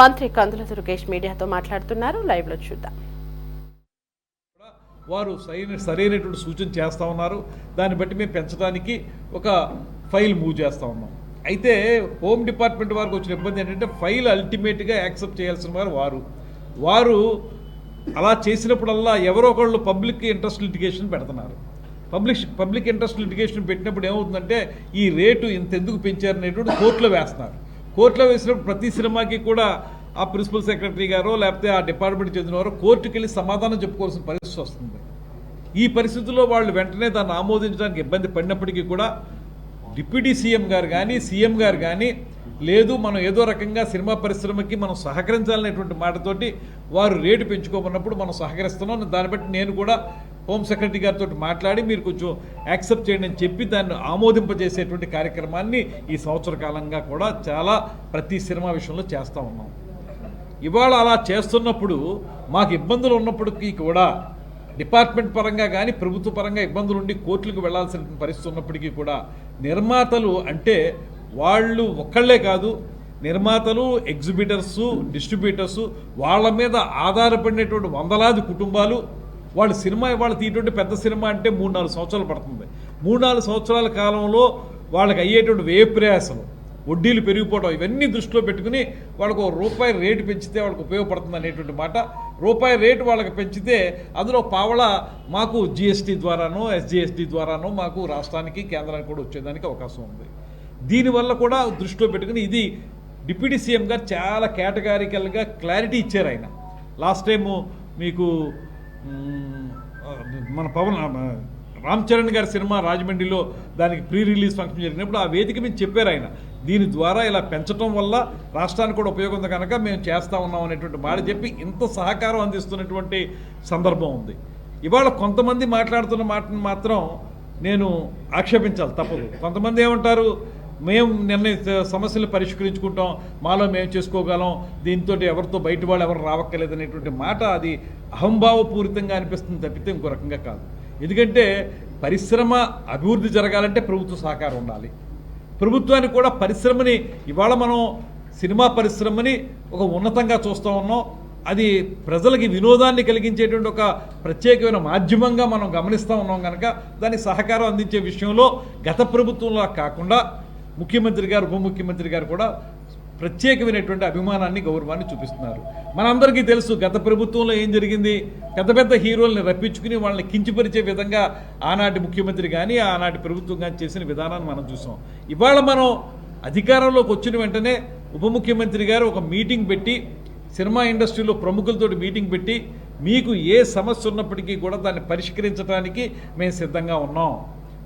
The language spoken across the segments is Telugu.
మంత్రి కందుల దుర్గేష్ మీడియాతో మాట్లాడుతున్నారు. లైవ్లో చూద్దాం. వారు సరైన సరైనటువంటి సూచన చేస్తూ ఉన్నారు. దాన్ని బట్టి మేము పెంచడానికి ఒక ఫైల్ మూవ్ చేస్తూ ఉన్నాం. అయితే హోమ్ డిపార్ట్మెంట్ వారికి వచ్చిన ఇబ్బంది ఏంటంటే ఫైల్ అల్టిమేట్గా యాక్సెప్ట్ చేయాల్సిన వారు వారు. వారు అలా చేసినప్పుడల్లా ఎవరో ఒకళ్ళు పబ్లిక్ ఇంట్రెస్ట్ లిటిగేషన్ పెడుతున్నారు. పబ్లిక్ పబ్లిక్ ఇంట్రెస్ట్ లిటిగేషన్ పెట్టినప్పుడు ఏమవుతుందంటే ఈ రేటు ఇంత ఎందుకు పెంచారనేటువంటి కోర్టులో వేస్తున్నారు. కోర్టులో వేసినప్పుడు ప్రతి సినిమాకి కూడా ఆ ప్రిన్సిపల్ సెక్రటరీ గారో లేకపోతే ఆ డిపార్ట్మెంట్ చెందిన వారో కోర్టుకి వెళ్ళి సమాధానం చెప్పుకోవాల్సిన పరిస్థితి వస్తుంది. ఈ పరిస్థితుల్లో వాళ్ళు వెంటనే దాన్ని ఆమోదించడానికి ఇబ్బంది పడినప్పటికీ కూడా డిప్యూటీ సీఎం గారు కానీ సీఎం గారు కానీ లేదు మనం ఏదో రకంగా సినిమా పరిశ్రమకి మనం సహకరించాలనేటువంటి మాటతోటి వారు రేటు పెంచుకోమన్నప్పుడు మనం సహకరిస్తున్నాం దాన్ని బట్టి నేను కూడా హోమ్ సెక్రటరీ గారితో మాట్లాడి మీరు కొంచెం యాక్సెప్ట్ చేయండి అని చెప్పి దాన్ని ఆమోదింపజేసేటువంటి కార్యక్రమాన్ని ఈ సంవత్సర కాలంగా కూడా చాలా ప్రతి సినిమా విషయంలో చేస్తూ ఉన్నాం. ఇవాళ అలా చేస్తున్నప్పుడు మాకు ఇబ్బందులు ఉన్నప్పటికీ కూడా డిపార్ట్మెంట్ పరంగా కానీ ప్రభుత్వ పరంగా ఇబ్బందులు ఉండి కోర్టులకు వెళ్ళాల్సిన పరిస్థితి ఉన్నప్పటికీ కూడా నిర్మాతలు అంటే వాళ్ళు ఒక్కళ్ళే కాదు నిర్మాతలు ఎగ్జిబిటర్స్ డిస్ట్రిబ్యూటర్స్ వాళ్ళ మీద ఆధారపడినటువంటి వందలాది కుటుంబాలు వాళ్ళు సినిమా వాళ్ళు తీయటువంటి పెద్ద సినిమా అంటే మూడు నాలుగు సంవత్సరాలు పడుతుంది. మూడు నాలుగు సంవత్సరాల కాలంలో వాళ్ళకి అయ్యేటువంటి వ్యయ వడ్డీలు పెరిగిపోవడం ఇవన్నీ దృష్టిలో పెట్టుకుని వాళ్ళకు రూపాయి రేటు పెంచితే వాళ్ళకి ఉపయోగపడుతుంది అనేటువంటి మాట. రూపాయి రేటు వాళ్ళకి పెంచితే అందులో పావల మాకు జిఎస్టీ ద్వారానో ఎస్జిఎస్టీ ద్వారానో మాకు రాష్ట్రానికి కేంద్రానికి కూడా వచ్చేదానికి అవకాశం ఉంది. దీనివల్ల కూడా దృష్టిలో పెట్టుకుని ఇది డిప్యూటీ సీఎం గారు చాలా కేటగారికల్గా క్లారిటీ ఇచ్చారు ఆయన. లాస్ట్ టైము మీకు మన పవన్ రామ్ చరణ్ గారి సినిమా రాజమండ్రిలో దానికి ప్రీ రిలీజ్ ఫంక్షన్ జరిగినప్పుడు ఆ వేదిక మీద చెప్పారు ఆయన. దీని ద్వారా ఇలా పెంచడం వల్ల రాష్ట్రానికి కూడా ఉపయోగం ఉంది కనుక మేము చేస్తా ఉన్నాం అనేటువంటి మాట చెప్పి ఇంత సహకారం అందిస్తున్నటువంటి సందర్భం ఉంది. ఇవాళ కొంతమంది మాట్లాడుతున్న మాటను మాత్రం నేను ఆక్షేపించాలి తప్పదు. కొంతమంది ఏమంటారు? మేము నిర్ణయ సమస్యలు పరిష్కరించుకుంటాం. మాలో మేము చేసుకోగలం. దీంతో ఎవరితో బయట వాళ్ళు ఎవరు రావక్కర్లేదు అనేటువంటి మాట అది అహంభావపూరితంగా అనిపిస్తుంది తప్పితే ఇంకో రకంగా కాదు. ఎందుకంటే పరిశ్రమ అభివృద్ధి జరగాలంటే ప్రభుత్వ సహకారం ఉండాలి. ప్రభుత్వానికి కూడా పరిశ్రమని ఇవాళ మనం సినిమా పరిశ్రమని ఒక ఉన్నతంగా చూస్తూ ఉన్నాం. అది ప్రజలకి వినోదాన్ని కలిగించేటువంటి ఒక ప్రత్యేకమైన మాధ్యమంగా మనం గమనిస్తూ ఉన్నాం కనుక దాని సహకారం అందించే విషయంలో గత ప్రభుత్వంలో కాకుండా ముఖ్యమంత్రి గారు ఉప ముఖ్యమంత్రి గారు కూడా ప్రత్యేకమైనటువంటి అభిమానాన్ని గౌరవాన్ని చూపిస్తున్నారు. మనందరికీ తెలుసు గత ప్రభుత్వంలో ఏం జరిగింది? పెద్ద పెద్ద హీరోల్ని రప్పించుకుని వాళ్ళని కించిపరిచే విధంగా ఆనాటి ముఖ్యమంత్రి కానీ ఆనాటి ప్రభుత్వం కానీ చేసిన విధానాన్ని మనం చూసాం. ఇవాళ మనం అధికారంలోకి వచ్చిన వెంటనే ఉప ముఖ్యమంత్రి గారు ఒక మీటింగ్ పెట్టి సినిమా ఇండస్ట్రీలో ప్రముఖులతో మీటింగ్ పెట్టి మీకు ఏ సమస్య ఉన్నప్పటికీ కూడా దాన్ని పరిష్కరించడానికి మేము సిద్ధంగా ఉన్నాం.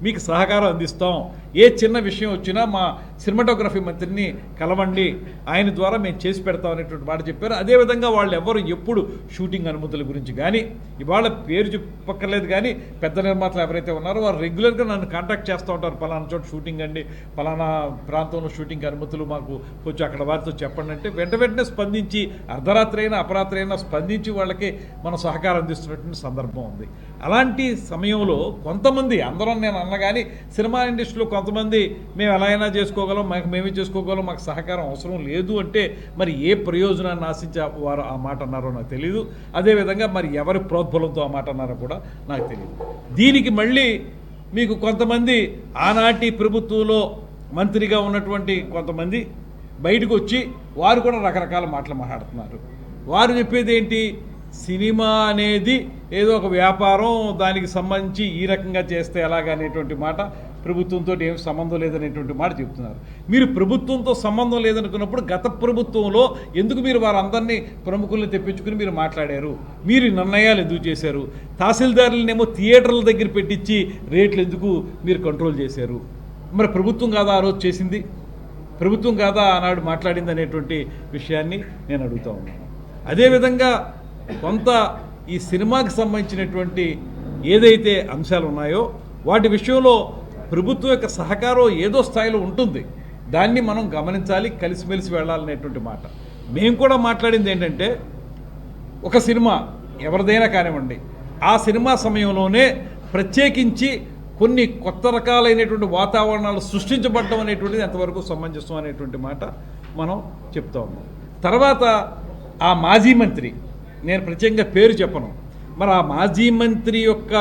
మీకు సహకారం అందిస్తాం. ఏ చిన్న విషయం వచ్చినా మా సినిమాటోగ్రఫీ మంత్రిని కలవండి. ఆయన ద్వారా మేము చేసి పెడతాం అనేటువంటి మాట చెప్పారు. అదేవిధంగా వాళ్ళు ఎవరు ఎప్పుడు షూటింగ్ అనుమతుల గురించి కానీ ఇవాళ పేరు చెప్పక్కర్లేదు కానీ పెద్ద నిర్మాతలు ఎవరైతే ఉన్నారో వారు రెగ్యులర్గా నన్ను కాంటాక్ట్ చేస్తూ ఉంటారు. పలానా చోట షూటింగ్ అండి పలానా ప్రాంతంలో షూటింగ్ అనుమతులు మాకు కొంచెం అక్కడ వారితో చెప్పండి అంటే వెంట వెంటనే స్పందించి అర్ధరాత్రి అయినా అపరాత్రి అయినా స్పందించి వాళ్ళకి మనం సహకారం అందిస్తున్నటువంటి సందర్భం ఉంది. అలాంటి సమయంలో కొంతమంది అందరం నేను అన్నగాని సినిమా ఇండస్ట్రీలో కొంతమంది మేము ఎలా అయినా చేసుకోగలం మాకు మేమే చేసుకోగలం మాకు సహకారం అవసరం లేదు అంటే మరి ఏ ప్రయోజనాన్ని ఆశించే వారు ఆ మాట అన్నారో నాకు తెలియదు అదేవిధంగా మరి ఎవరి ప్రోద్బలంతో ఆ మాట అన్నారో కూడా నాకు తెలియదు దీనికి మళ్ళీ మీకు కొంతమంది ఆనాటి ప్రభుత్వంలో మంత్రిగా ఉన్నటువంటి కొంతమంది బయటకు వచ్చి వారు కూడా రకరకాల మాటలు మాట్లాడుతున్నారు. వారు చెప్పేది ఏంటి? సినిమా అనేది ఏదో ఒక వ్యాపారం దానికి సంబంధించి ఈ రకంగా చేస్తే ఎలాగా అనేటువంటి మాట ప్రభుత్వంతో ఏం సంబంధం లేదనేటువంటి మాట చెప్తున్నారు. మీరు ప్రభుత్వంతో సంబంధం లేదనుకున్నప్పుడు గత ప్రభుత్వంలో ఎందుకు మీరు వారందరినీ ప్రముఖుల్ని తెప్పించుకుని మీరు మాట్లాడారు? మీరు నిర్ణయాలు ఎందుకు చేశారు? తహసీల్దారులనేమో థియేటర్ల దగ్గర పెట్టించి రేట్లు ఎందుకు మీరు కంట్రోల్ చేశారు? మరి ప్రభుత్వం కాదా ఆ రోజు చేసింది? ప్రభుత్వం కాదా ఆనాడు మాట్లాడింది అనేటువంటి విషయాన్ని నేను అడుగుతా ఉన్నాను. అదేవిధంగా కొంత ఈ సినిమాకి సంబంధించినటువంటి ఏదైతే అంశాలు ఉన్నాయో వాటి విషయంలో ప్రభుత్వం యొక్క సహకారం ఏదో స్థాయిలో ఉంటుంది. దాన్ని మనం గమనించాలి కలిసిమెలిసి వెళ్ళాలనేటువంటి మాట. మేము కూడా మాట్లాడింది ఏంటంటే ఒక సినిమా ఎవరిదైనా కానివ్వండి ఆ సినిమా సమయంలోనే ప్రత్యేకించి కొన్ని కొత్త రకాలైనటువంటి వాతావరణాలు సృష్టించబడడం అనేటువంటిది ఎంతవరకు సమంజసం అనేటువంటి మాట మనం చెప్తా ఉన్నాం. తర్వాత ఆ మాజీ మంత్రి నేను ప్రత్యేకంగా పేరు చెప్పను. మరి ఆ మాజీ మంత్రి యొక్క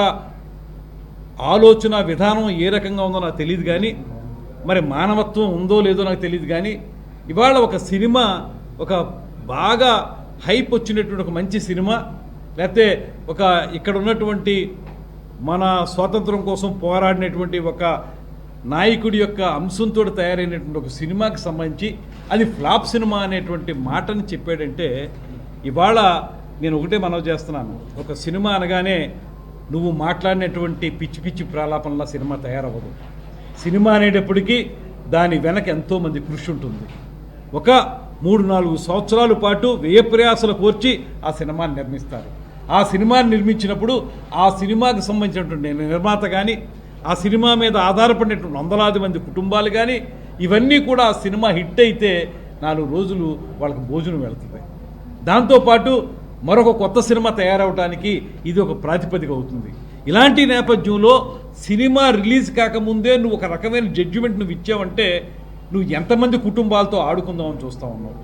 ఆలోచన విధానం ఏ రకంగా ఉందో నాకు తెలియదు కానీ మరి మానవత్వం ఉందో లేదో నాకు తెలియదు కానీ ఇవాళ ఒక సినిమా ఒక బాగా హైప్ వచ్చినటువంటి ఒక మంచి సినిమా లేకపోతే ఒక ఇక్కడ ఉన్నటువంటి మన స్వాతంత్రం కోసం పోరాడినటువంటి ఒక నాయకుడి యొక్క అంశంతో తయారైనటువంటి ఒక సినిమాకి సంబంధించి అది ఫ్లాప్ సినిమా అనేటువంటి మాటని చెప్పాడంటే ఇవాళ నేను ఒకటే మనవి చేస్తున్నాను. ఒక సినిమా అనగానే నువ్వు మాట్లాడినటువంటి పిచ్చి పిచ్చి ప్రాలాపనలా సినిమా తయారవ్వదు. సినిమా అనేటప్పటికీ దాని వెనక ఎంతోమంది కృషి ఉంటుంది. ఒక మూడు నాలుగు సంవత్సరాల పాటు వ్యయ ప్రయాసలు కోర్చి ఆ సినిమాని నిర్మిస్తారు. ఆ సినిమాని నిర్మించినప్పుడు ఆ సినిమాకి సంబంధించినటువంటి నిర్మాత కానీ ఆ సినిమా మీద ఆధారపడినటువంటి వందలాది మంది కుటుంబాలు కానీ ఇవన్నీ కూడా ఆ సినిమా హిట్ అయితే నాలుగు రోజులు వాళ్ళకి భోజనం వెళుతుంది. దాంతోపాటు మరొక కొత్త సినిమా తయారవడానికి ఇది ఒక ప్రాతిపదిక అవుతుంది. ఇలాంటి నేపథ్యంలో సినిమా రిలీజ్ కాకముందే నువ్వు ఒక రకమైన జడ్జిమెంట్ నువ్వు ఇచ్చావంటే నువ్వు ఎంతమంది కుటుంబాలతో ఆడుకుందామని చూస్తా ఉన్నావు?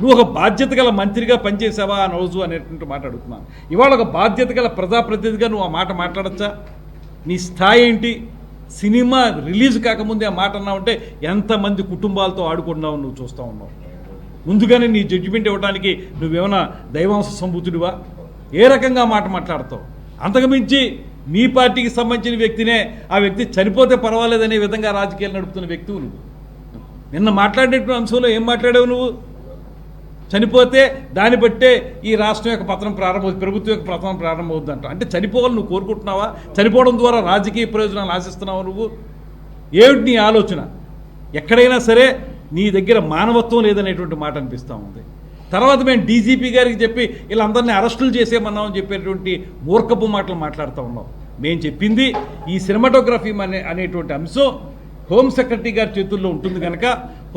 నువ్వు ఒక బాధ్యత గల మంత్రిగా పనిచేసావా ఆ రోజు అనేటువంటి మాట అడుగుతున్నాను. ఇవాళ ఒక బాధ్యత గల ప్రజాప్రతినిధిగా నువ్వు ఆ మాట మాట్లాడచ్చా? నీ స్థాయి ఏంటి? సినిమా రిలీజ్ కాకముందే ఆ మాట అన్నావంటే ఎంతమంది కుటుంబాలతో ఆడుకున్నావు నువ్వు చూస్తూ ఉన్నావు? ముందుగానే నీ జడ్జిమెంట్ ఇవ్వడానికి నువ్వేమైనా దైవాంశ సంభూతుడివా? ఏ రకంగా మాట మాట్లాడతావు? అంతకుమించి మీ పార్టీకి సంబంధించిన వ్యక్తినే ఆ వ్యక్తి చనిపోతే పర్వాలేదనే విధంగా రాజకీయాలు నడుపుతున్న వ్యక్తువు నువ్వు. నిన్న మాట్లాడినటువంటి అంశంలో ఏం మాట్లాడావు నువ్వు? చనిపోతే దాన్ని బట్టే ఈ రాష్ట్రం యొక్క పతనం ప్రారంభమవుతుంది ప్రభుత్వం యొక్క పతనం ప్రారంభమవుద్దంట అంటే చనిపోవాలని నువ్వు కోరుకుంటున్నావా? చనిపోవడం ద్వారా రాజకీయ ప్రయోజనాలు ఆశిస్తున్నావు నువ్వు? ఏమిటి నీ ఆలోచన? ఎక్కడైనా సరే నీ దగ్గర మానవత్వం లేదనేటువంటి మాట అనిపిస్తూ ఉంది. తర్వాత మేము డీజీపీ గారికి చెప్పి ఇలా అందరినీ అరెస్టులు చేసేమన్నామని చెప్పేటువంటి మూర్ఖపు మాటలు మాట్లాడుతూ ఉన్నాం. మేము చెప్పింది ఈ సినిమాటోగ్రఫీ అనే అనేటువంటి అంశం హోమ్ సెక్రటరీ గారి చేతుల్లో ఉంటుంది కనుక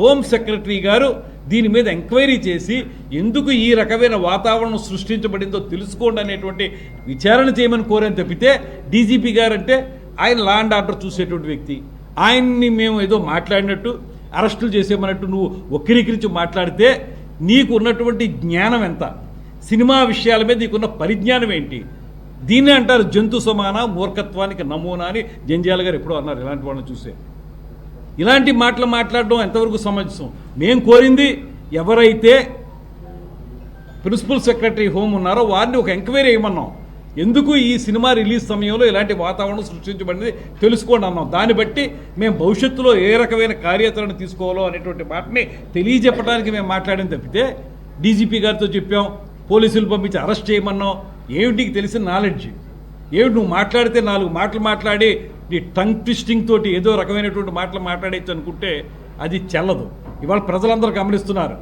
హోమ్ సెక్రటరీ గారు దీని మీద ఎంక్వైరీ చేసి ఎందుకు ఈ రకమైన వాతావరణం సృష్టించబడిందో తెలుసుకోండి అనేటువంటి విచారణ చేయమని కోరని తప్పితే డీజీపీ గారు అంటే ఆయన లా అండ్ ఆర్డర్ చూసేటువంటి వ్యక్తి. ఆయన్ని మేము ఏదో మాట్లాడినట్టు అరెస్టులు చేసేమన్నట్టు నువ్వు వక్రీకరించి మాట్లాడితే నీకు ఉన్నటువంటి జ్ఞానం ఎంత? సినిమా విషయాల మీద నీకున్న పరిజ్ఞానం ఏంటి? దీన్ని అంటారు జంతు సమాన మూర్ఖత్వానికి నమూనా అని జంజాల గారు ఎప్పుడో అన్నారు ఇలాంటి వాళ్ళని చూసే. ఇలాంటి మాటలు మాట్లాడడం ఎంతవరకు సమంజసం? మేము కోరింది ఎవరైతే ప్రిన్సిపల్ సెక్రటరీ హోమ్ ఉన్నారో వారిని ఒక ఎంక్వైరీ వేయమన్నాం ఎందుకు ఈ సినిమా రిలీజ్ సమయంలో ఇలాంటి వాతావరణం సృష్టించబడింది తెలుసుకోండి అన్నాం. దాన్ని బట్టి మేము భవిష్యత్తులో ఏ రకమైన కార్యాచరణ తీసుకోవాలో అనేటువంటి మాటని తెలియజెప్పడానికి మేము మాట్లాడిన తప్పితే డీజీపీ గారితో చెప్పాం పోలీసులు పంపించి అరెస్ట్ చేయమన్నాం. ఏమిటికి తెలిసిన నాలెడ్జ్? ఏమిటి నువ్వు మాట్లాడితే నాలుగు మాటలు మాట్లాడి నీ టంగ్ ట్విస్టింగ్ తోటి ఏదో రకమైనటువంటి మాటలు మాట్లాడేచ్చు అనుకుంటే అది చెల్లదు. ఇవాళ ప్రజలందరూ గమనిస్తున్నారు.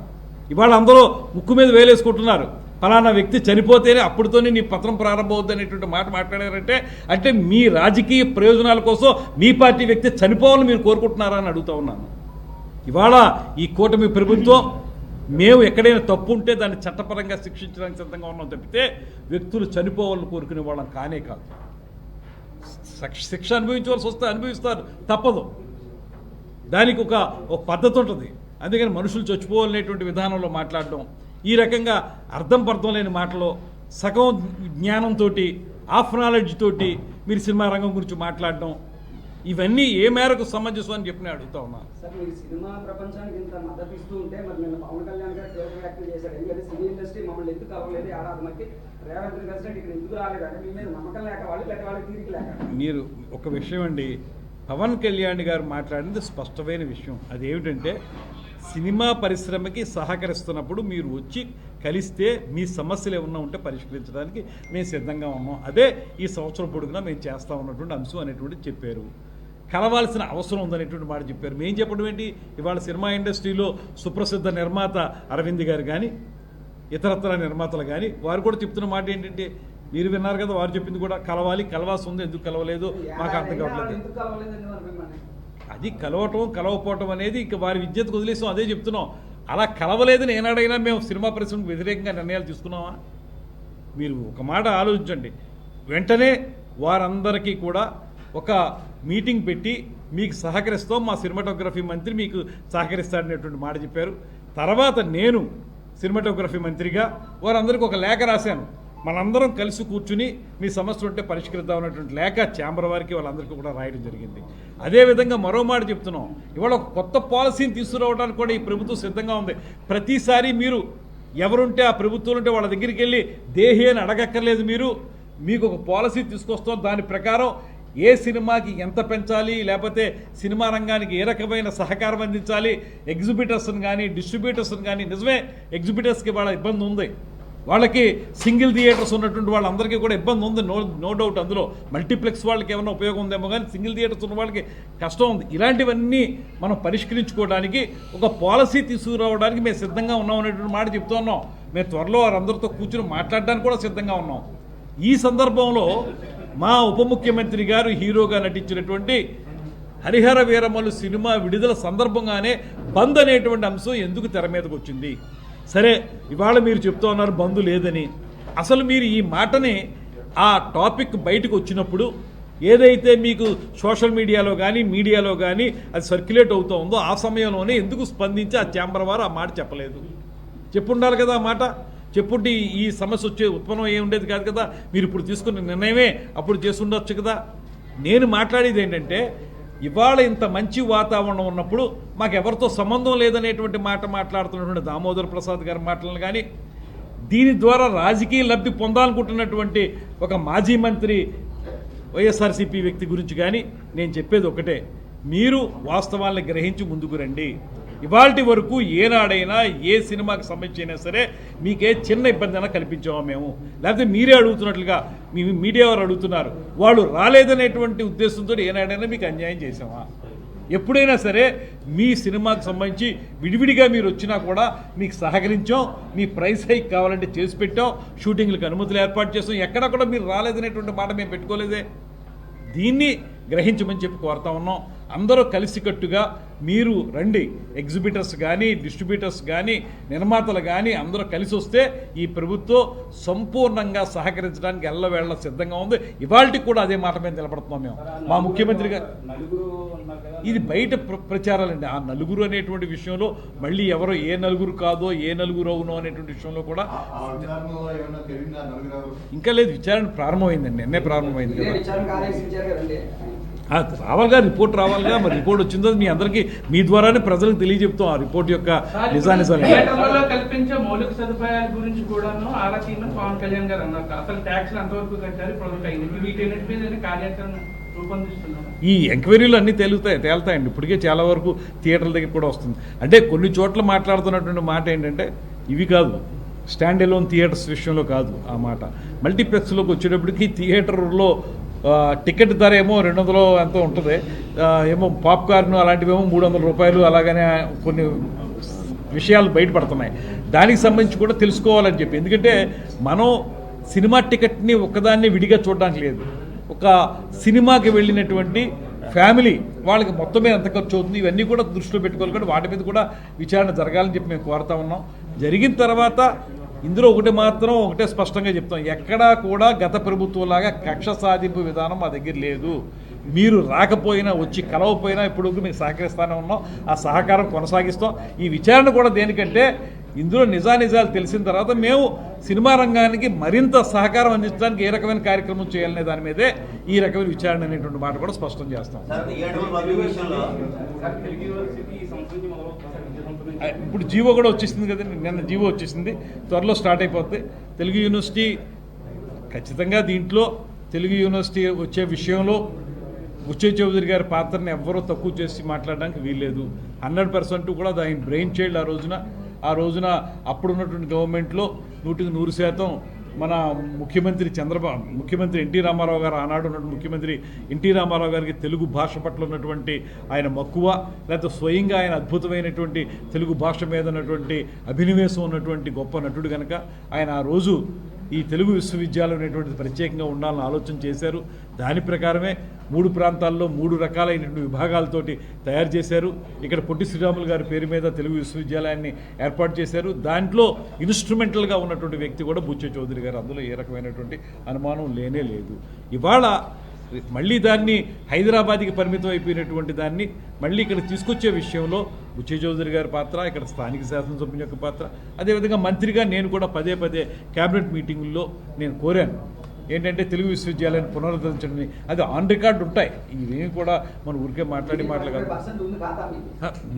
ఇవాళ అందరూ ముక్కు మీద వేలేసుకుంటున్నారు. ఫలానా వ్యక్తి చనిపోతేనే అప్పుడుతోనే నీ పత్రం ప్రారంభమవుద్ది అనేటువంటి మాట మాట్లాడారంటే అంటే మీ రాజకీయ ప్రయోజనాల కోసం మీ పార్టీ వ్యక్తి చనిపోవాలని మీరు కోరుకుంటున్నారా అని అడుగుతా ఉన్నాను. ఇవాళ ఈ కూటమి ప్రభుత్వం మేము ఎక్కడైనా తప్పు ఉంటే దాన్ని చట్టపరంగా శిక్షించడానికి సిద్ధంగా ఉన్నాం తప్పితే వ్యక్తులు చనిపోవాలని కోరుకునే వాళ్ళం కానే కాదు. శిక్ష- అనుభవించవలసి వస్తే అనుభవిస్తారు తప్పదు. దానికి ఒక ఒక పద్ధతి ఉంటుంది. అందుకని మనుషులు చచ్చిపోవాలనేటువంటి విధానంలో మాట్లాడడం ఈ రకంగా అర్థం పర్థం లేని మాటలో సగం జ్ఞానంతో ఆఫ్ నాలెడ్జ్ తోటి మీరు సినిమా రంగం గురించి మాట్లాడడం ఇవన్నీ ఏ మేరకు సమంజసం అని చెప్పి నేను అడుగుతా ఉన్నాను లేక. మీరు ఒక విషయం అండి పవన్ కళ్యాణ్ గారు మాట్లాడింది స్పష్టమైన విషయం. అదేమిటంటే సినిమా పరిశ్రమకి సహకరిస్తున్నప్పుడు మీరు వచ్చి కలిస్తే మీ సమస్యలు ఏమన్నా ఉంటే పరిష్కరించడానికి మేము సిద్ధంగా ఉన్నాం. అదే ఈ సంవత్సరం పొడుగునా మేము చేస్తా ఉన్నటువంటి అంశం అనేటువంటి చెప్పారు. కలవాల్సిన అవసరం ఉందనేటువంటి మాట చెప్పారు. మేము చెప్పడం ఏంటి? ఇవాళ సినిమా ఇండస్ట్రీలో సుప్రసిద్ధ నిర్మాత అరవింద్ గారు కానీ ఇతరత్ర నిర్మాతలు కానీ వారు కూడా చెప్తున్న మాట ఏంటంటే మీరు విన్నారు కదా వారు చెప్పింది కూడా కలవాలి కలవాల్సి ఉంది ఎందుకు కలవలేదు మాకు అర్థం కావట్లేదు. అది కలవటం కలవపోవటం అనేది ఇక వారి విద్యతకు వదిలేసాం అదే చెప్తున్నాం. అలా కలవలేదని ఏనాడైనా మేము సినిమా పరిశ్రమకు వ్యతిరేకంగా నిర్ణయాలు తీసుకున్నామా? మీరు ఒక మాట ఆలోచించండి. వెంటనే వారందరికీ కూడా ఒక మీటింగ్ పెట్టి మీకు సహకరిస్తాం మా సినిమాటోగ్రఫీ మంత్రి మీకు సహకరిస్తాడనేటువంటి మాట చెప్పారు. తర్వాత నేను సినిమాటోగ్రఫీ మంత్రిగా వారందరికీ ఒక లేఖ రాశాను. మనందరం కలిసి కూర్చుని మీ సమస్యలు ఉంటే పరిష్కరిద్దాం అనేటువంటి లేఖ ఛాంబర్ వారికి వాళ్ళందరికీ కూడా రాయడం జరిగింది. అదేవిధంగా మరో మాట చెప్తున్నాం. ఇవాళ ఒక కొత్త పాలసీని తీసుకురావడానికి కూడా ఈ ప్రభుత్వం సిద్ధంగా ఉంది. ప్రతిసారి మీరు ఎవరుంటే ఆ ప్రభుత్వం ఉంటే వాళ్ళ దగ్గరికి వెళ్ళి దేహి అని అడగక్కర్లేదు మీరు. మీకు ఒక పాలసీ తీసుకొస్తాం. దాని ప్రకారం ఏ సినిమాకి ఎంత పెంచాలి? లేకపోతే సినిమా రంగానికి ఏ రకమైన సహకారం అందించాలి? ఎగ్జిబిటర్స్ని కానీ డిస్ట్రిబ్యూటర్స్ని కానీ నిజమే ఎగ్జిబిటర్స్కి వాళ్ళ ఇబ్బంది ఉంది. వాళ్ళకి సింగిల్ థియేటర్స్ ఉన్నటువంటి వాళ్ళందరికీ కూడా ఇబ్బంది ఉంది. నో నో డౌట్ అందులో. మల్టీప్లెక్స్ వాళ్ళకి ఏమైనా ఉపయోగం ఉందేమో కానీ సింగిల్ థియేటర్స్ ఉన్న వాళ్ళకి కష్టం ఉంది. ఇలాంటివన్నీ మనం పరిష్కరించుకోవడానికి ఒక పాలసీ తీసుకురావడానికి మేము సిద్ధంగా ఉన్నాం అనేటువంటి మాట చెప్తూ ఉన్నాం. మేము త్వరలో వారందరితో కూర్చుని మాట్లాడడానికి కూడా సిద్ధంగా ఉన్నాం. ఈ సందర్భంలో మా ఉప ముఖ్యమంత్రి గారు హీరోగా నటించినటువంటి హరిహర వీరమలు సినిమా విడుదల సందర్భంగానే బంద్ అనేటువంటి అంశం ఎందుకు తెర మీదకి వచ్చింది? సరే ఇవాళ మీరు చెప్తూ ఉన్నారు బంధు లేదని. అసలు మీరు ఈ మాటని ఆ టాపిక్ బయటకు వచ్చినప్పుడు ఏదైతే మీకు సోషల్ మీడియాలో కానీ మీడియాలో కానీ అది సర్క్యులేట్ అవుతూ ఉందో ఆ సమయంలోనే ఎందుకు స్పందించి ఆ ఛాంబర్ వారు ఆ మాట చెప్పలేదు? చెప్పుండాలి కదా ఆ మాట. చెప్పుంటే ఈ- సమస్య వచ్చే ఉత్పన్నం ఏ ఉండేది కాదు కదా. మీరు ఇప్పుడు తీసుకున్న నిర్ణయమే అప్పుడు చేసి ఉండొచ్చు కదా. నేను మాట్లాడేది ఏంటంటే ఇవాళ ఇంత మంచి వాతావరణం ఉన్నప్పుడు మాకు ఎవరితో సంబంధం లేదనేటువంటి మాట మాట్లాడుతున్నటువంటి దామోదర్ ప్రసాద్ గారి మాటలను కానీ దీని ద్వారా రాజకీయ లబ్ధి పొందాలనుకుంటున్నటువంటి ఒక మాజీ మంత్రి వైఎస్ఆర్సీపీ వ్యక్తి గురించి కానీ నేను చెప్పేది ఒకటే. మీరు వాస్తవాల్ని గ్రహించి ముందుకు రండి. ఇవాళ వరకు ఏనాడైనా ఏ సినిమాకి సంబంధించి అయినా సరే మీకే చిన్న ఇబ్బంది అయినా కల్పించామా మేము? లేకపోతే మీరే అడుగుతున్నట్లుగా మీ మీడియా వారు అడుగుతున్నారు. వాళ్ళు రాలేదనేటువంటి ఉద్దేశంతో ఏనాడైనా మీకు అన్యాయం చేసామా ఎప్పుడైనా సరే మీ సినిమాకి సంబంధించి విడివిడిగా మీరు వచ్చినా కూడా మీకు సహకరించాం మీ ప్రైస్ హైక్ కావాలంటే చేసి పెట్టాం షూటింగ్లకు అనుమతులు ఏర్పాటు చేసాం ఎక్కడ కూడా మీరు రాలేదనేటువంటి మాట మేము పెట్టుకోలేదే. దీన్ని గ్రహించమని చెప్పి కోరుతా ఉన్నాం. అందరూ కలిసికట్టుగా మీరు రండి. ఎగ్జిబిటర్స్ కానీ డిస్ట్రిబ్యూటర్స్ కానీ నిర్మాతలు కానీ అందరూ కలిసి వస్తే ఈ ప్రభుత్వం సంపూర్ణంగా సహకరించడానికి ఎల్లవేళ సిద్ధంగా ఉంది. ఇవాళకి కూడా అదే మాట మీద నిలబడుతున్నాం మేము. మా ముఖ్యమంత్రి గారు ఇది బయట ప్ర- ప్రచారాలండి. ఆ నలుగురు అనేటువంటి విషయంలో మళ్ళీ ఎవరో ఏ నలుగురు కాదో ఏ నలుగురు అవునో అనేటువంటి విషయంలో కూడా? ఇంకా లేదు. విచారణ ప్రారంభమైందండి. నిన్నే ప్రారంభమైంది కదా. రావాలిగా రిపోర్ట్ రావాలిగా మరి రిపోర్ట్ వచ్చిందో మీ అందరికీ మీ ద్వారానే ప్రజలకు తెలియజెప్తాం ఆ రిపోర్ట్ యొక్క థియేటర్లలో కల్పించే మౌలిక సదుపాయాల గురించి కూడాను ఆరా తీయమని పవన్ కళ్యాణ్ గారు అన్నారు. అసలు ట్యాక్స్ ఎంతవరకు కట్టారు? ప్రొజెక్ట్ అయింది వీటన్నిటి మీద కార్యాచరణ రూపొందిస్తున్నారు. ఈ ఎంక్వైరీలు అన్నీ తేలుతాయి తేలుతాయండి. ఇప్పటికే చాలా వరకు థియేటర్ల దగ్గర కూడా వస్తుంది. అంటే కొన్ని చోట్ల మాట్లాడుతున్నటువంటి మాట ఏంటంటే ఇవి కాదు. స్టాండ్ ఎలోన్ థియేటర్స్ విషయంలో కాదు ఆ మాట. మల్టీప్లెక్స్లోకి వచ్చేటప్పటికి థియేటర్లో టికెట్ ధర ఏమో రెండు వందలు ఎంతో ఉంటుంది. ఏమో పాప్కార్న్ అలాంటివేమో మూడు వందల రూపాయలు అలాగనే కొన్ని విషయాలు బయటపడుతున్నాయి. దానికి సంబంధించి కూడా తెలుసుకోవాలని చెప్పి. ఎందుకంటే మనం సినిమా టికెట్ని ఒక్కదాన్ని విడిగా చూడడానికి లేదు. ఒక సినిమాకి వెళ్ళినటువంటి ఫ్యామిలీ వాళ్ళకి మొత్తం మీద ఎంత ఖర్చు అవుతుంది ఇవన్నీ కూడా దృష్టిలో పెట్టుకోవాలి. కానీ వాటి మీద కూడా విచారణ జరగాలని చెప్పి మేము కోరుతా ఉన్నాం. జరిగిన తర్వాత ఇందులో ఒకటి మాత్రం ఒకటే స్పష్టంగా చెప్తాం. ఎక్కడా కూడా గత ప్రభుత్వంలాగా కక్ష సాధింపు విధానం మా దగ్గర లేదు. మీరు రాకపోయినా వచ్చి కలవపోయినా ఇప్పుడు మీకు సహకరిస్తానే ఉన్నాం. ఆ సహకారం కొనసాగిస్తాం. ఈ విచారణ కూడా దేనికంటే ఇందులో నిజానిజాలు తెలిసిన తర్వాత మేము సినిమా రంగానికి మరింత సహకారం అందించడానికి ఏ రకమైన కార్యక్రమం చేయాలనే దాని మీదే ఈ రకమైన విచారణ అనేటువంటి మాట కూడా స్పష్టం చేస్తాం. ఇప్పుడు జీవో కూడా వచ్చేసింది కదండి. నిన్న జీవో వచ్చేసింది. త్వరలో స్టార్ట్ అయిపోద్ది. తెలుగు యూనివర్సిటీ ఖచ్చితంగా దీంట్లో తెలుగు యూనివర్సిటీ వచ్చే విషయంలో ఉచ్చయ్ చౌదరి గారి పాత్రని ఎవ్వరూ తక్కువ చేసి మాట్లాడడానికి వీల్లేదు. హండ్రెడ్ పర్సెంట్ కూడా దాని బ్రెయిన్ చైల్డ్ ఆ రోజున. ఆ రోజున అప్పుడున్నటువంటి గవర్నమెంట్లో నూటికి నూరు శాతం మన ముఖ్యమంత్రి చంద్రబాబు ముఖ్యమంత్రి ఎన్టీ రామారావు గారు ఆనాడు ఉన్నటువంటి ముఖ్యమంత్రి ఎన్టీ రామారావు గారికి తెలుగు భాష పట్ల ఉన్నటువంటి ఆయన మక్కువ లేకపోతే స్వయంగా ఆయన అద్భుతమైనటువంటి తెలుగు భాష మీద ఉన్నటువంటి అభినవేశం ఉన్నటువంటి గొప్ప నటుడు కనుక ఆయన ఆ రోజు ఈ తెలుగు విశ్వవిద్యాలయం అనేటువంటిది ప్రత్యేకంగా ఉండాలని ఆలోచన చేశారు. దాని ప్రకారమే మూడు ప్రాంతాల్లో మూడు రకాలైనటువంటి విభాగాలతోటి తయారు చేశారు. ఇక్కడ పొట్టి శ్రీరాములు గారి పేరు మీద తెలుగు విశ్వవిద్యాలయాన్ని ఏర్పాటు చేశారు. దాంట్లో ఇన్స్ట్రుమెంటల్గా ఉన్నటువంటి వ్యక్తి కూడా బుచ్చే చౌదరి గారు. అందులో ఏ రకమైనటువంటి అనుమానం లేనే లేదు. ఇవాళ మళ్ళీ దాన్ని హైదరాబాద్కి పరిమితం అయిపోయినటువంటి దాన్ని మళ్ళీ ఇక్కడ తీసుకొచ్చే విషయంలో బుచ్చే చౌదరి గారి పాత్ర ఇక్కడ స్థానిక శాసనసభ్యుని యొక్క పాత్ర. అదేవిధంగా మంత్రిగా నేను కూడా పదే పదే కేబినెట్ మీటింగుల్లో నేను కోరాను. ఏంటంటే తెలుగు విశ్వవిద్యాలయాన్ని పునరుద్ధరించండి అది ఆన్ రికార్డు ఉంటాయి. ఇవేమి కూడా మన ఊరికే మాట్లాడి మాట్లాడగలం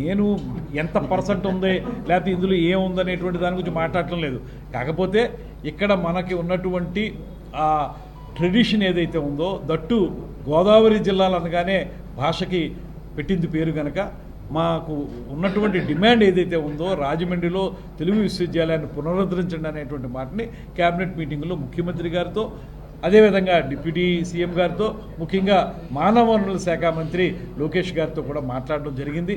నేను ఎంత పర్సెంట్ ఉంది లేకపోతే ఇందులో ఏముంది అనేటువంటి దాని గురించి మాట్లాడటం లేదు. కాకపోతే ఇక్కడ మనకి ఉన్నటువంటి ట్రెడిషన్ ఏదైతే ఉందో దట్టు గోదావరి జిల్లాలు అనగానే భాషకి పెట్టింది పేరు కనుక మాకు ఉన్నటువంటి డిమాండ్ ఏదైతే ఉందో రాజమండ్రిలో తెలుగు విశ్వవిద్యాలయాన్ని పునరుద్ధరించండి అనేటువంటి మాటని కేబినెట్ మీటింగ్లో ముఖ్యమంత్రి గారితో అదేవిధంగా డిప్యూటీ సీఎం గారితో ముఖ్యంగా మానవ వనరుల శాఖ మంత్రి లోకేష్ గారితో కూడా మాట్లాడడం జరిగింది.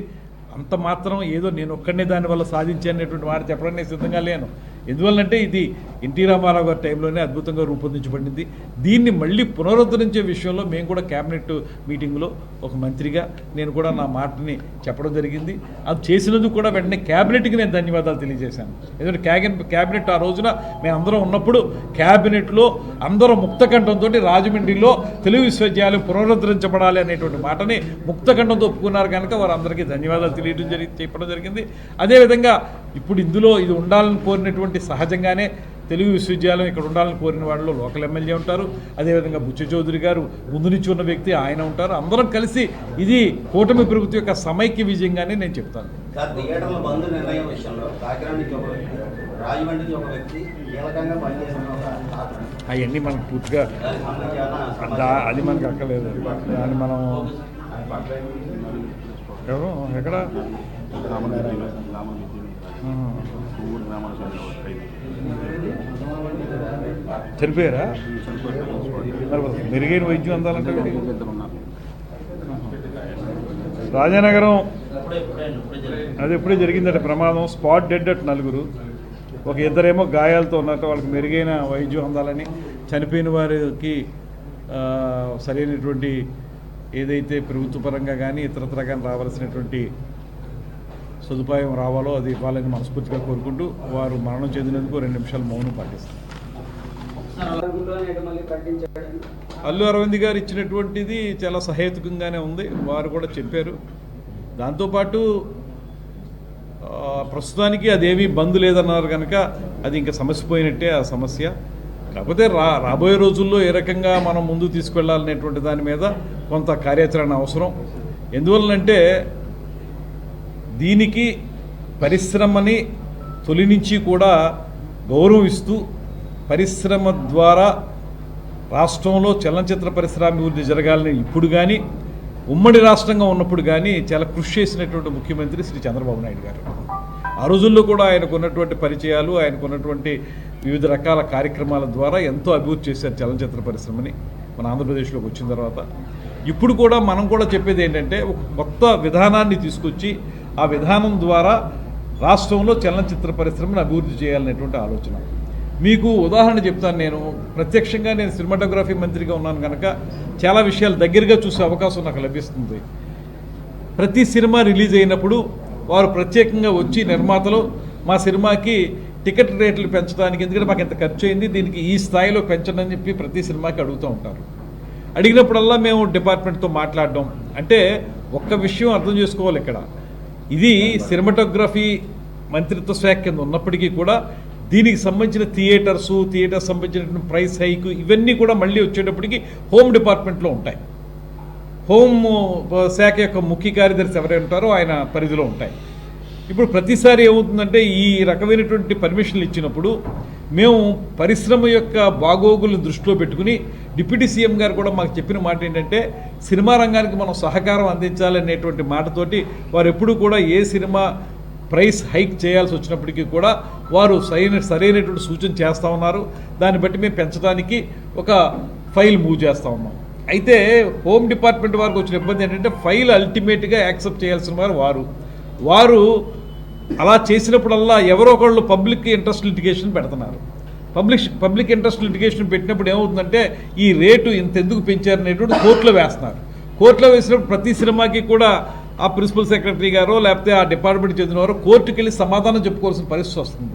అంత మాత్రం ఏదో నేను ఒక్కడనే దానివల్ల సాధించాననేటువంటి మాట చెప్పడానికి సిద్ధంగా లేను. ఎందువల్లంటే ఇది ఎన్టీ రామారావు గారి టైంలోనే అద్భుతంగా రూపొందించబడింది. దీన్ని మళ్ళీ పునరుద్ధరించే విషయంలో మేము కూడా క్యాబినెట్ మీటింగ్లో ఒక మంత్రిగా నేను కూడా నా మాటని చెప్పడం జరిగింది. అది చేసినందుకు కూడా వెంటనే క్యాబినెట్కి నేను ధన్యవాదాలు తెలియజేశాను. ఎందుకంటే క్యాబినెట్ క్యాబినెట్ ఆ రోజున మేము అందరం ఉన్నప్పుడు క్యాబినెట్లో అందరూ ముక్తకంఠంతో రాజమండ్రిలో తెలుగు విశ్వవిద్యాలయం పునరుద్ధరించబడాలి అనేటువంటి మాటని ముక్తకంఠంతో ఒప్పుకున్నారు కనుక వారందరికీ ధన్యవాదాలు తెలియడం జరిగి చెప్పడం జరిగింది. అదేవిధంగా ఇప్పుడు ఇందులో ఇది ఉండాలని కోరినటువంటి సహజంగానే తెలుగు విశ్వవిద్యాలయం ఇక్కడ ఉండాలని కోరిన వాళ్ళలో లోకల్ ఎమ్మెల్యే ఉంటారు. అదేవిధంగా బుచ్చ చౌదరి గారు ముందు నుంచి ఉన్న వ్యక్తి ఆయన ఉంటారు. అందరం కలిసి ఇది కూటమి ప్రభుత్వం యొక్క సమైక్య విజయంగానే నేను చెప్తాను. అవన్నీ మనకు పూర్తిగా అది మనకు అక్కర్లేదు. దాన్ని మనం ఎవరు? ఎక్కడ? ఆహా. చనిపోయారా? మెరుగైన వైద్యం అందాలంటే రాజానగరం అది ఎప్పుడే జరిగిందట ప్రమాదం. స్పాట్ డెడ్ అట్ నలుగురు. ఒక ఇద్దరేమో గాయాలతో ఉన్నట్టు వాళ్ళకి మెరుగైన వైద్యం అందాలని చనిపోయిన వారికి సరైనటువంటి ఏదైతే ప్రభుత్వ పరంగా కానీ ఇతరత్ర కానీ రావాల్సినటువంటి సదుపాయం రావాలో అది ఇవ్వాలని మనస్ఫూర్తిగా కోరుకుంటూ వారు మరణం చెందినందుకు రెండు నిమిషాలు మౌనం పాటిస్తారు. అల్లు అరవింద్ గారు ఇచ్చినటువంటిది చాలా సహేతుకంగానే ఉంది. వారు కూడా చెప్పారు. దాంతోపాటు ప్రస్తుతానికి అదేమీ బంద్ లేదన్నారు కనుక అది ఇంకా సమస్య పోయినట్టే ఆ సమస్య. కాకపోతే రా రాబోయే రోజుల్లో ఏ రకంగా మనం ముందు తీసుకెళ్ళాలనేటువంటి దాని మీద కొంత కార్యాచరణ అవసరం. ఎందువలనంటే దీనికి పరిశ్రమని తొలి నుంచి కూడా గౌరవిస్తూ పరిశ్రమ ద్వారా రాష్ట్రంలో చలనచిత్ర పరిశ్రమాభివృద్ధి జరగాలని ఇప్పుడు కానీ ఉమ్మడి రాష్ట్రంగా ఉన్నప్పుడు కానీ చాలా కృషి చేసినటువంటి ముఖ్యమంత్రి శ్రీ చంద్రబాబు నాయుడు గారు. ఆ రోజుల్లో కూడా ఆయనకు ఉన్నటువంటి పరిచయాలు ఆయనకు ఉన్నటువంటి వివిధ రకాల కార్యక్రమాల ద్వారా ఎంతో అభివృద్ధి చేశారు చలనచిత్ర పరిశ్రమని మన ఆంధ్రప్రదేశ్లోకి వచ్చిన తర్వాత. ఇప్పుడు కూడా మనం కూడా చెప్పేది ఏంటంటే ఒక కొత్త విధానాన్ని తీసుకొచ్చి ఆ విధానం ద్వారా రాష్ట్రంలో చలనచిత్ర పరిశ్రమను అభివృద్ధి చేయాలనేటువంటి ఆలోచన. మీకు ఉదాహరణ చెప్తాను నేను. ప్రత్యక్షంగా నేను సినిమాటోగ్రఫీ మంత్రిగా ఉన్నాను కనుక చాలా విషయాలు దగ్గరగా చూసే అవకాశం నాకు లభిస్తుంది. ప్రతి సినిమా రిలీజ్ అయినప్పుడు వారు ప్రత్యేకంగా వచ్చి నిర్మాతలు మా సినిమాకి టికెట్ రేట్లు పెంచడానికి ఎందుకంటే మాకు ఎంత ఖర్చు అయింది దీనికి ఈ స్థాయిలో పెంచడం అని చెప్పి ప్రతి సినిమాకి అడుగుతూ ఉంటారు. అడిగినప్పుడల్లా మేము డిపార్ట్మెంట్తో మాట్లాడడం. అంటే ఒక్క విషయం అర్థం చేసుకోవాలి ఇక్కడ. ఇది సినిమాటోగ్రఫీ మంత్రిత్వ శాఖ కింద ఉన్నప్పటికీ కూడా దీనికి సంబంధించిన థియేటర్సు థియేటర్ సంబంధించిన ప్రైస్ హైక్ ఇవన్నీ కూడా మళ్ళీ వచ్చేటప్పటికి హోమ్ డిపార్ట్మెంట్లో ఉంటాయి. హోమ్ శాఖ యొక్క ముఖ్య కార్యదర్శి ఎవరైనా ఉంటారో ఆయన పరిధిలో ఉంటాయి. ఇప్పుడు ప్రతిసారి ఏమవుతుందంటే ఈ రకమైనటువంటి పర్మిషన్లు ఇచ్చినప్పుడు మేము పరిశ్రమ యొక్క బాగోగులు దృష్టిలో పెట్టుకుని డిప్యూటీ సీఎం గారు కూడా మాకు చెప్పిన మాట ఏంటంటే సినిమా రంగానికి మనం సహకారం అందించాలనేటువంటి మాటతోటి వారు ఎప్పుడూ కూడా ఏ సినిమా ప్రైస్ హైక్ చేయాల్సి వచ్చినప్పటికీ కూడా వారు సరైన సరైనటువంటి సూచన చేస్తూ ఉన్నారు. దాన్ని బట్టి మేము పెంచడానికి ఒక ఫైల్ మూవ్ చేస్తూ ఉన్నాం. అయితే హోమ్ డిపార్ట్మెంట్ వారికి వచ్చిన ఇబ్బంది ఏంటంటే ఫైల్ అల్టిమేట్గా యాక్సెప్ట్ చేయాల్సిన వారు వారు. వారు అలా చేసినప్పుడల్లా ఎవరో ఒకళ్ళు పబ్లిక్ ఇంట్రెస్ట్ లిటిగేషన్ పెడుతున్నారు. పబ్లిక్ పబ్లిక్ ఇంట్రెస్ట్ లిటిగేషన్ పెట్టినప్పుడు ఏమవుతుందంటే ఈ రేటు ఇంతెందుకు పెంచారనేటువంటి కోర్టులో వేస్తున్నారు. కోర్టులో వేసినప్పుడు ప్రతి సినిమాకి కూడా ఆ ప్రిన్సిపల్ సెక్రటరీ గారో లేకపోతే ఆ డిపార్ట్మెంట్ చెందిన కోర్టుకి వెళ్ళి సమాధానం చెప్పుకోవాల్సిన పరిస్థితి వస్తుంది.